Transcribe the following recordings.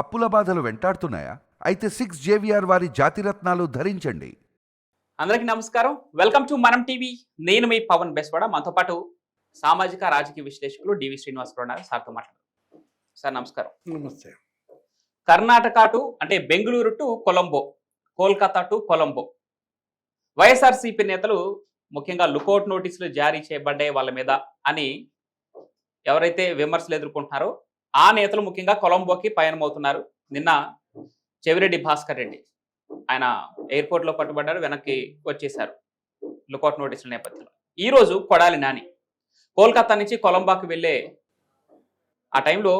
అప్పుల బాధలు వెంటాడుతున్నాయా? అయితే సిక్స్ జేవిఆర్ వారి జాతిరత్నాలు ధరించండి. అందరికీ నమస్కారం. Welcome to Manam TV. నేను మీ పవన్ బెస్వాడ. మనతో పాటు సామాజిక రాజకీయ విశ్లేషకులు డివి శ్రీనివాసరావు ఉన్నారు. సార్తో మాట్లాడు సార్ నమస్కారం. నమస్తే. కర్ణాటక టు అంటే Bengaluru to Colombo Kolkata to Colombo. YSRCP నేతలు ముఖ్యంగా లుకౌట్ నోటీసులు జారీ చేయబడ్డాయి వాళ్ళ మీద అని ఎవరైతే విమర్శలు ఎదుర్కొంటున్నారో ఆ నేతలు ముఖ్యంగా కొలంబోకి పయనమవుతున్నారు. నిన్న చెవిరెడ్డి భాస్కర్ రెడ్డి ఆయన ఎయిర్పోర్ట్లో పట్టుబడ్డారు వెనక్కి వచ్చేశారు. లుకౌట్ నోటీసుల నేపథ్యంలో. ఈ రోజు కొడాలి నాని కోల్కతా నుంచి కొలంబాకి వెళ్ళే ఆ టైంలో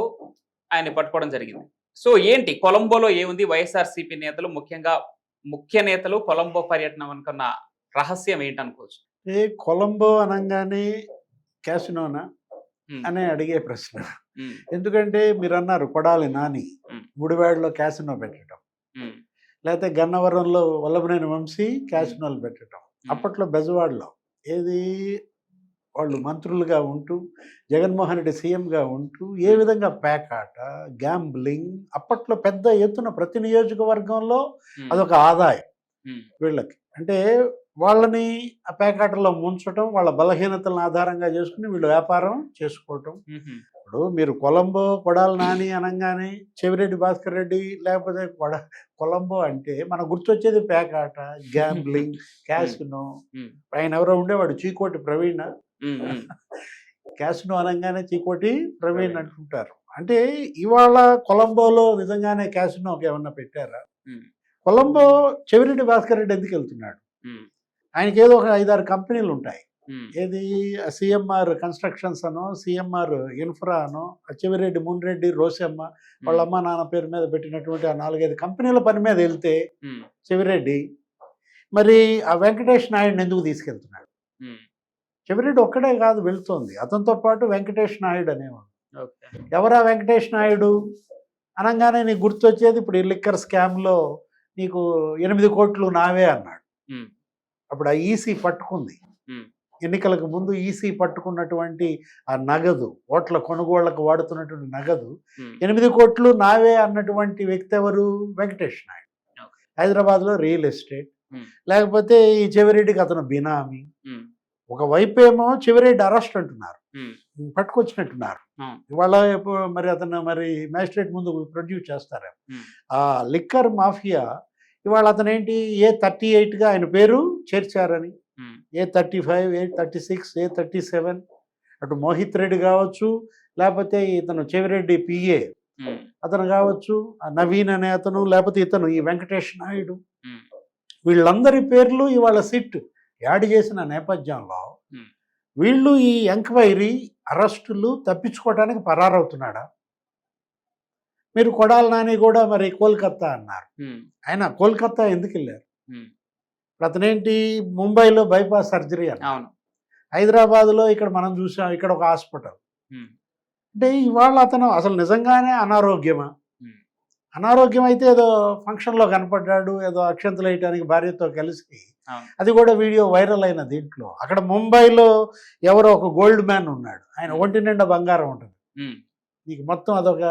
ఆయన పట్టుకోవడం జరిగింది. సో ఏంటి? కొలంబోలో ఏముంది? వైఎస్ఆర్సీపీ నేతలు ముఖ్యంగా ముఖ్య నేతలు కొలంబో పర్యటన అనుకున్న రహస్యం ఏంటనుకోవచ్చు ఏ కొలంబో అనగానే క్యాసినోనా? అని అడిగే ప్రశ్న. ఎందుకంటే మీరు అన్నారు కొడాలి నాని. గుడివాడలో క్యాసినో పెట్టడం. లేకపోతే గన్నవరంలో వల్లభనేని వంశీ క్యాసినోలు పెట్టడం. అప్పట్లో బెజవాడలో ఏది వాళ్ళు మంత్రులుగా ఉంటూ జగన్మోహన్ రెడ్డి సీఎంగా ఉంటూ ఏ విధంగా ప్యాకాట గ్యాంబ్లింగ్ అప్పట్లో పెద్ద ఎత్తున ప్రతి నియోజకవర్గంలో అదొక ఆదాయం వీళ్ళకి. అంటే వాళ్ళని ఆ పేకాటలో ముంచడం వాళ్ళ బలహీనతలను ఆధారంగా చేసుకుని వీళ్ళు వ్యాపారం చేసుకోవటం. ఇప్పుడు మీరు కొలంబో కొడాలి నాని అనగానే చెవిరెడ్డి భాస్కర్ రెడ్డి లేకపోతే కొడ కొలంబో అంటే మన గుర్తొచ్చేది పేకాట గ్యాంబ్లింగ్ క్యాసినో. ఆయన ఎవరో ఉండేవాడు చీకోటి ప్రవీణ. క్యాసినో అనగానే చీకోటి ప్రవీణ్ అంటుంటారు. అంటే ఇవాళ కొలంబోలో నిజంగానే క్యాసినోకి ఏమన్నా పెట్టారా? కొలంబో చెవిరెడ్డి భాస్కర్ రెడ్డి ఎందుకు వెళ్తున్నాడు? ఆయనకి ఏదో ఒక ఐదారు కంపెనీలు ఉంటాయి ఏది? సిఎంఆర్ కన్స్ట్రక్షన్స్ అనో సిఎంఆర్ ఇన్ఫ్రా అనో అచ్చివిరెడ్డి మున్రెడ్డి రోసమ్మ వాళ్ళ అమ్మ నాన్న పేరు మీద పెట్టినటువంటి ఆ నాలుగైదు కంపెనీల పని మీద వెళ్తే చెవిరెడ్డి మరి ఆ వెంకటేష్ నాయుడిని ఎందుకు తీసుకెళ్తున్నాడు చెవిరెడ్డి ఒక్కడే కాదు వెళ్తోంది. అతనితో పాటు వెంకటేష్ నాయుడు అనేవాడు. ఎవరా వెంకటేష్ నాయుడు? అనగానే నీకు గుర్తొచ్చేది ఇప్పుడు ఈ లిక్కర్ స్కామ్లో నీకు ఎనిమిది కోట్లు నావే అన్నాడు. అప్పుడు ఆ ఈసీ పట్టుకుంది. ఉమ్, ఎన్నికలకు ముందు ఈసీ పట్టుకున్నటువంటి ఆ నగదు ఓట్ల కొనుగోళ్ళకు వాడుతున్నటువంటి నగదు ఎనిమిది కోట్లు నావే అన్నటువంటి వ్యక్తి ఎవరు? వెంకటేష్ నాయుడు. హైదరాబాద్లో రియల్ ఎస్టేట్. లేకపోతే ఈ చెవిరెడ్డికి అతను బినామీ. ఒకవైపు ఏమో చెవిరెడ్డి అరెస్ట్ అంటున్నారు. పట్టుకొచ్చినట్టున్నారు. ఇవాళ మరి అతను మరి మ్యాజిస్ట్రేట్ ముందు ప్రొడ్యూస్ చేస్తారు Hmm. ఆ లిక్కర్ మాఫియా ఇవాళ అతను ఏంటి ఏ థర్టీ ఎయిట్గా ఆయన పేరు? చేర్చారని. A thirty five A thirty six A thirty seven అటు మోహిత్ రెడ్డి కావచ్చు లేకపోతే ఇతను చెవిరెడ్డి పిఏ అతను కావచ్చు ఆ నవీన్ అనే అతను లేకపోతే ఇతను ఈ వెంకటేష్ నాయుడు. వీళ్ళందరి పేర్లు ఇవాళ సిట్ యాడ్ చేసిన నేపథ్యంలో. వీళ్ళు ఈ ఎంక్వైరీ అరెస్టులు తప్పించుకోవడానికి పరారవుతున్నాడా? మీరు కొడాలి నాని కూడా మరి కోల్కత్తా అన్నారు. ఆయన కోల్కత్తా ఎందుకు వెళ్ళారు? ఇప్పుడు అతనేంటి? ముంబైలో బైపాస్ సర్జరీ అన్నారు అవును. హైదరాబాద్లో ఇక్కడ మనం చూసాం ఇక్కడ ఒక హాస్పిటల్. అంటే ఇవాళ అతను అసలు నిజంగానే అనారోగ్యమా? అనారోగ్యం అయితే ఏదో ఫంక్షన్లో కనపడ్డాడు ఏదో అక్షంతలు వేయటానికి భార్యతో కలిసి అది కూడా వీడియో వైరల్ అయిన దీంట్లో. అక్కడ ముంబైలో ఎవరో ఒక గోల్డ్ మ్యాన్ ఉన్నాడు. ఆయన ఒంటి నిండా బంగారం ఉంటుంది. నీకు మొత్తం అదొక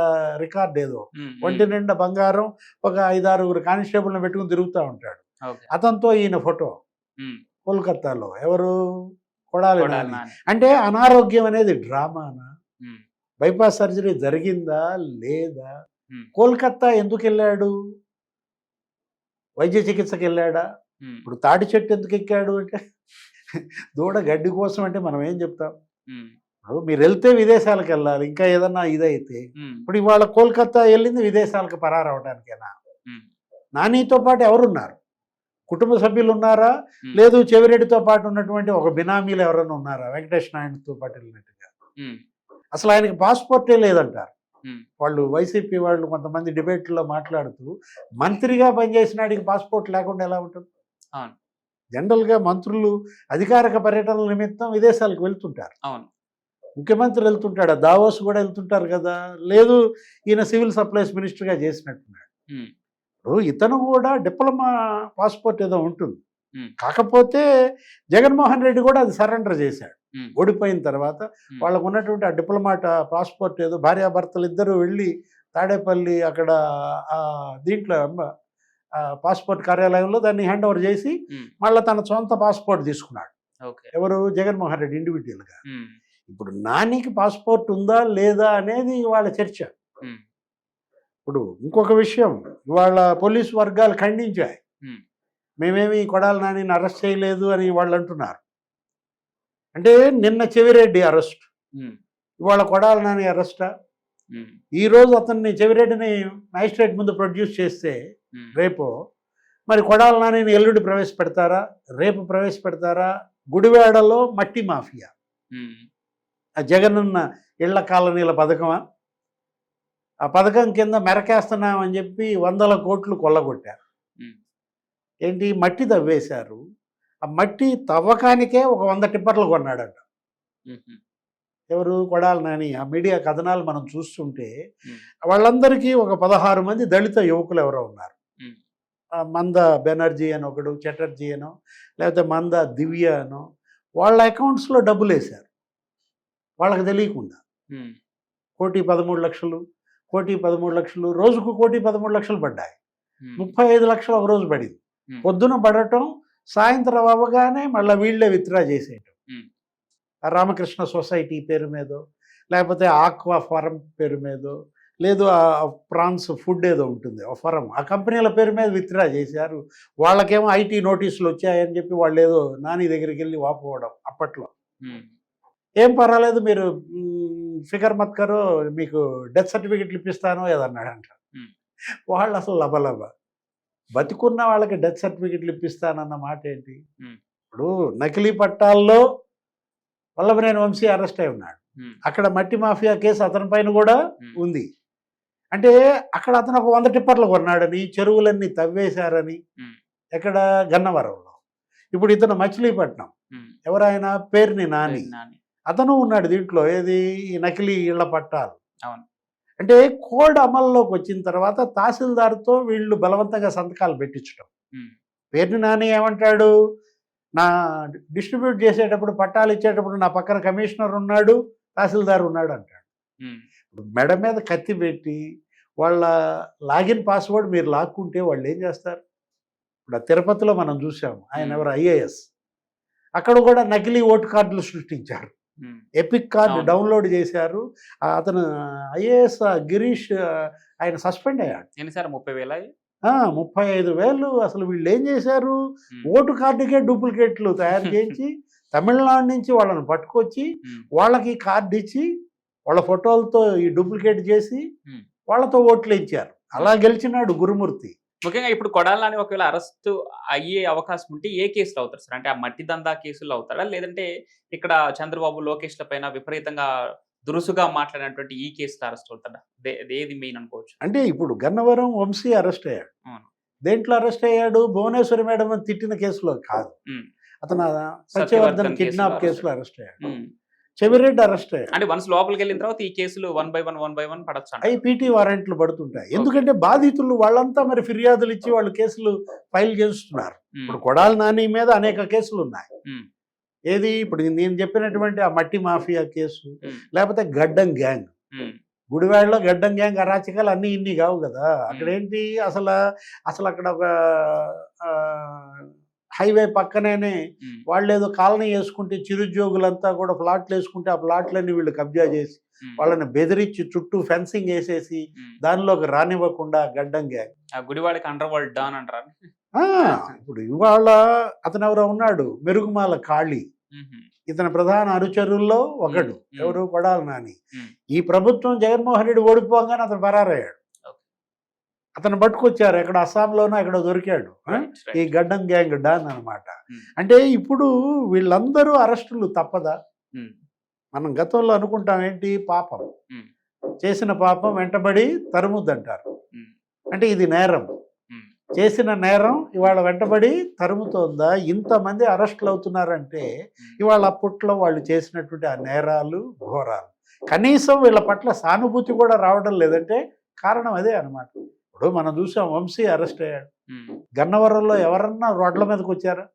రికార్డ్ ఏదో. ఒంటి నిండా బంగారం ఒక ఐదారుగురు కానిస్టేబుల్ని పెట్టుకుని తిరుగుతూ ఉంటాడు. అతనితో ఈయన ఫోటో. ఉమ్, కోల్కతాలో. ఎవరు? కొడాలి. అంటే అనారోగ్యం అనేది డ్రామానా? బైపాస్ సర్జరీ జరిగిందా? లేదా? కోల్కత్తా ఎందుకు వెళ్ళాడు వైద్య చికిత్సకి వెళ్ళాడా ఇప్పుడు తాటి చెట్టు ఎందుకు ఎక్కాడు అంటే? దూడ గడ్డి కోసం అంటే మనం ఏం చెప్తాం? ఇప్పుడు మీరు వెళ్తే విదేశాలకు వెళ్ళాలి ఇంకా ఏదన్నా ఇదైతే. ఇప్పుడు ఇవాళ కోల్కత్తా వెళ్ళింది విదేశాలకు పరారవడానికేనా నానితో పాటు ఎవరున్నారు? కుటుంబ సభ్యులు ఉన్నారా లేదు చెవిరెడ్డితో పాటు ఉన్నటువంటి ఒక బినామీలు ఎవరైనా ఉన్నారా? వెంకటేష్ నాయుడుతో పాటు వెళ్ళినట్టుగా. అసలు ఆయనకి పాస్పోర్టే లేదంటారు. వాళ్ళు వైసీపీ వాళ్ళు కొంతమంది డిబేట్లో మాట్లాడుతూ మంత్రిగా పనిచేసిన వాడికి పాస్పోర్ట్ లేకుండా ఎలా ఉంటుంది. జనరల్గా మంత్రులు అధికారిక పర్యటనల నిమిత్తం విదేశాలకు వెళ్తుంటారు. అవును. ముఖ్యమంత్రి వెళ్తుంటాడు. దావోస్ కూడా వెళ్తుంటారు కదా. లేదు ఈయన సివిల్ సప్లైస్ మినిస్టర్గా చేసినట్టున్నాడు. ఇతను కూడా డిప్లొమా పాస్పోర్ట్ ఏదో ఉంటుంది. కాకపోతే జగన్మోహన్ రెడ్డి కూడా అది సరెండర్ చేశాడు. ఓడిపోయిన తర్వాత వాళ్ళకు ఉన్నటువంటి ఆ డిప్లొమాట్ పాస్పోర్ట్ ఏదో భార్యాభర్తలు ఇద్దరు వెళ్ళి తాడేపల్లి అక్కడ ఆ, దీంట్లో పాస్పోర్ట్ కార్యాలయంలో దాన్ని హ్యాండ్ ఓవర్ చేసి మళ్ళీ తన సొంత పాస్పోర్ట్ తీసుకున్నాడు. ఎవరు? జగన్మోహన్ రెడ్డి ఇండివిజువల్గా ఇప్పుడు నానికి పాస్పోర్ట్ ఉందా లేదా అనేది వాళ్ళ చర్చ. ఇప్పుడు ఇంకొక విషయం ఇవాళ పోలీసు వర్గాలు ఖండించాయి. మేమేమి కొడాలి నానిని అరెస్ట్ చేయలేదు అని వాళ్ళు అంటున్నారు. అంటే నిన్న చెవిరెడ్డి అరెస్ట్. ఇవాళ కొడాలి నాని అరెస్టా? ఉమ్, ఈ రోజు అతన్ని చెవిరెడ్డిని మ్యాజిస్ట్రేట్ ముందు ప్రొడ్యూస్ చేస్తే రేపు మరి కొడాలి నానిని ఎల్లుండి ప్రవేశపెడతారా? రేపు ప్రవేశపెడతారా? గుడివాడలో మట్టి మాఫియా. ఆ జగనన్న ఇళ్ళ కాలనీల పథకమా? ఆ పథకం కింద మెరకేస్తున్నామని చెప్పి వందల కోట్లు కొల్లగొట్టారు. ఏంటి? మట్టి తవ్వేశారు. ఆ మట్టి తవ్వకానికే ఒక వంద టిప్పర్లు కొన్నాడంట. ఎవరు? కొడాలి నాని. ఆ మీడియా కథనాలు మనం చూస్తుంటే వాళ్ళందరికీ ఒక పదహారు మంది దళిత యువకులు ఎవరో ఉన్నారు. మంద బెనర్జీ అని ఒకడు చటర్జీ అనో లేకపోతే మంద దివ్య అనో వాళ్ళ అకౌంట్స్లో డబ్బులు వేశారు వాళ్ళకి తెలియకుండా. కోటి పదమూడు లక్షలు కోటి పదమూడు లక్షలు రోజుకు కోటి పదమూడు లక్షలు పడ్డాయి. ముప్పై ఐదు లక్షలు ఒక రోజు పడింది. పొద్దున పడటం సాయంత్రం అవ్వగానే మళ్ళీ వీళ్ళే విత్డ్రా చేసేయటం. రామకృష్ణ సొసైటీ పేరు మీదో లేకపోతే ఆక్వా ఫారం పేరు మీదో లేదు ఆ ప్రాన్స్ ఫుడ్ ఏదో ఉంటుంది ఆ ఫరం ఆ కంపెనీల పేరు మీద విత్డ్రా చేశారు. వాళ్ళకేమో ఐటీ నోటీసులు వచ్చాయని చెప్పి వాళ్ళు ఏదో నాని దగ్గరికి వెళ్ళి వాపోవడం అప్పట్లో. ఏం పర్వాలేదు మీరు ఫికర్ మత్ కరో మీకు డెత్ సర్టిఫికెట్లు ఇప్పిస్తాను ఏదన్నాడంట. Hmm. వాళ్ళు అసలు లబలబ. బతికున్న వాళ్ళకి డెత్ సర్టిఫికెట్లు ఇప్పిస్తానన్న మాట ఏంటి. ఇప్పుడు నకిలీ పట్టాల్లో వల్లభనేని వంశీ అరెస్ట్ అయి ఉన్నాడు. అక్కడ మట్టి మాఫియా కేసు అతని పైన కూడా ఉంది. అంటే అక్కడ అతను ఒక వంద టిప్పర్లు కొన్నాడని చెరువులన్నీ తవ్వేశారని ఎక్కడ? గన్నవరంలో. ఇప్పుడు ఇతను మచిలీపట్నం. ఎవరైనా పేరుని నాని. అతను ఉన్నాడు దీంట్లో ఏది? ఈ నకిలీ ఇళ్ళ పట్టాలు. అవును. అంటే కోడ్ అమల్లోకి వచ్చిన తర్వాత తహసీల్దార్తో వీళ్ళు బలవంతంగా సంతకాలు పెట్టించడం పేరుని నాని ఏమంటాడు? నా డిస్ట్రిబ్యూట్ చేసేటప్పుడు పట్టాలు ఇచ్చేటప్పుడు నా పక్కన కమిషనర్ ఉన్నాడు తహసీల్దార్ ఉన్నాడు అంటాడు. మెడ మీద కత్తి పెట్టి వాళ్ళ లాగిన్ పాస్వర్డ్ మీరు లాక్కుంటే వాళ్ళు ఏం చేస్తారు? ఇప్పుడు ఆ తిరుపతిలో మనం చూసాం ఆయన. ఎవరు? ఐఏఎస్. అక్కడ కూడా నకిలీ ఓటు కార్డులు సృష్టించారు. Epic card. డౌన్లోడ్ చేశారు. అతను ఐఏఎస్ గిరీష్ ఆయన సస్పెండ్ అయ్యాడు. ఎన్ని సార్ ముప్పై వేల ఆ, ముప్పై ఐదు వేలు. అసలు వీళ్ళు ఏం చేశారు? ఓటు కార్డుకే డూప్లికేట్లు తయారు చేయించి తమిళనాడు నుంచి వాళ్ళని పట్టుకొచ్చి వాళ్ళకి కార్డు ఇచ్చి వాళ్ళ ఫోటోలతో ఈ డూప్లికేట్ చేసి. వాళ్ళతో ఓట్లు ఇచ్చారు అలా గెలిచినాడు గురుమూర్తి. ముఖ్యంగా ఇప్పుడు కొడాలని ఒకవేళ అరెస్ట్ అయ్యే అవకాశం ఉంటే ఏ కేసులో అవుతారు సార్? అంటే ఆ మట్టి దందా కేసులో అవుతాడా? లేదంటే ఇక్కడ చంద్రబాబు లోకేష్ల పైన విపరీతంగా దురుసుగా మాట్లాడినటువంటి ఈ కేసులో అరెస్ట్ అవుతాడా? ఏది మెయిన్ అనుకోవచ్చు. అంటే ఇప్పుడు గన్నవరం వంశీ అరెస్ట్ అయ్యాడు. దేంట్లో అరెస్ట్ అయ్యాడు? భువనేశ్వరి మేడం తిట్టిన కేసులో కాదు. అతను సత్యవర్ధన్ కిడ్నాప్ కేసులో అరెస్ట్ అయ్యాడు. చెవిరెడ్డి అరెస్ట్ అయ్యాడు అంటే వన్స్ లోపలికి వెళ్ళిన తర్వాత ఈ కేసులు one by one one by one పడచ్చు అంట. అవి పీటీ వారెంట్లు పడుతుంటాయి. ఎందుకంటే బాధితులు వాళ్ళంతా మరి ఫిర్యాదులు ఇచ్చి వాళ్ళు కేసులు ఫైల్ చేస్తున్నారు. ఉమ్, ఇప్పుడు కొడాలి నాని మీద అనేక కేసులు ఉన్నాయి. ఉమ్, ఏది? ఇప్పుడు నేను చెప్పినటువంటి ఆ మట్టి మాఫియా కేసు ఉమ్, లేకపోతే గడ్డం గ్యాంగ్ గుడివాడలో గడ్డం గ్యాంగ్ అరాచకాలు అన్ని ఇన్ని కావు కదా. అక్కడ ఏంటి అసలు అసలు అక్కడ ఒక హైవే పక్కనేనే ఉమ్, వాళ్ళు ఏదో కాలనీ వేసుకుంటే చిరుద్యోగులంతా కూడా ప్లాట్లు వేసుకుంటే ఆ ప్లాట్లన్నీ వీళ్ళు కబ్జా చేసి వాళ్ళని బెదిరించి చుట్టూ ఫెన్సింగ్ వేసేసి. దానిలోకి రానివ్వకుండా గడ్డం గ్యాంగ్. గుడివాడికి అండర్ వరల్డ్ డాన్ అంటారా? ఆ, ఇప్పుడు ఇవాళ అతను ఎవరో ఉన్నాడు మెరుగుమాల కాళీ ఉమ్, ఇతని ప్రధాన అనుచరుల్లో ఒకడు. ఎవరు? కొడాలి నాని. ఈ ప్రభుత్వం జగన్మోహన్ రెడ్డి ఓడిపోగానే అతను పరారయ్యాడు. అతను పట్టుకొచ్చారు. ఎక్కడ అస్సాంలోనో ఎక్కడ దొరికాడు. ఈ గడ్డం గ్యాంగ్ డాన్ అనమాట ఉమ్, అంటే ఇప్పుడు వీళ్ళందరూ అరెస్టులు తప్పదా? ఉమ్, మనం గతంలో అనుకుంటాం ఏంటి? పాపం. ఉమ్, చేసిన పాపం వెంటబడి తరుముద్దంటారు. అంటే ఇది నేరం. చేసిన నేరం ఇవాళ వెంటబడి తరుముతోందా? ఇంతమంది అరెస్టులు అవుతున్నారంటే ఇవాళ అప్పట్లో వాళ్ళు చేసినటువంటి ఆ నేరాలు ఘోరాలు. కనీసం వీళ్ళ పట్ల సానుభూతి కూడా రావడం లేదంటే కారణం అదే అన్నమాట. ఇప్పుడు మనం చూసాం వంశీ అరెస్ట్ అయ్యాడు. గన్నవరంలో ఎవరన్నా రోడ్ల మీదకి వచ్చారా.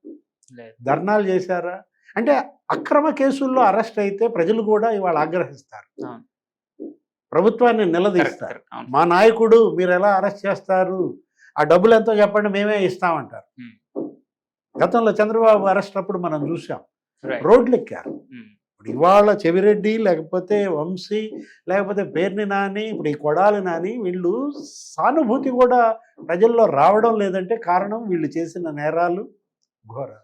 ధర్నాలు చేశారా? అంటే అక్రమ కేసుల్లో అరెస్ట్ అయితే ప్రజలు కూడా ఇవాళ ఆగ్రహిస్తారు. ప్రభుత్వాన్ని నిలదీస్తారు. మా నాయకుడు మీరు ఎలా అరెస్ట్ చేస్తారు? ఆ డబ్బులు ఎంతో చెప్పండి మేమే ఇస్తామంటారు. గతంలో చంద్రబాబు అరెస్ట్ అప్పుడు మనం చూసాం. Right. ఇప్పుడు ఇవాళ చెవిరెడ్డి లేకపోతే వంశీ లేకపోతే పేర్ని నాని ఇప్పుడు ఈ కొడాలి నాని వీళ్ళు సానుభూతి కూడా ప్రజల్లో రావడం లేదంటే కారణం వీళ్ళు చేసిన నేరాలు ఘోర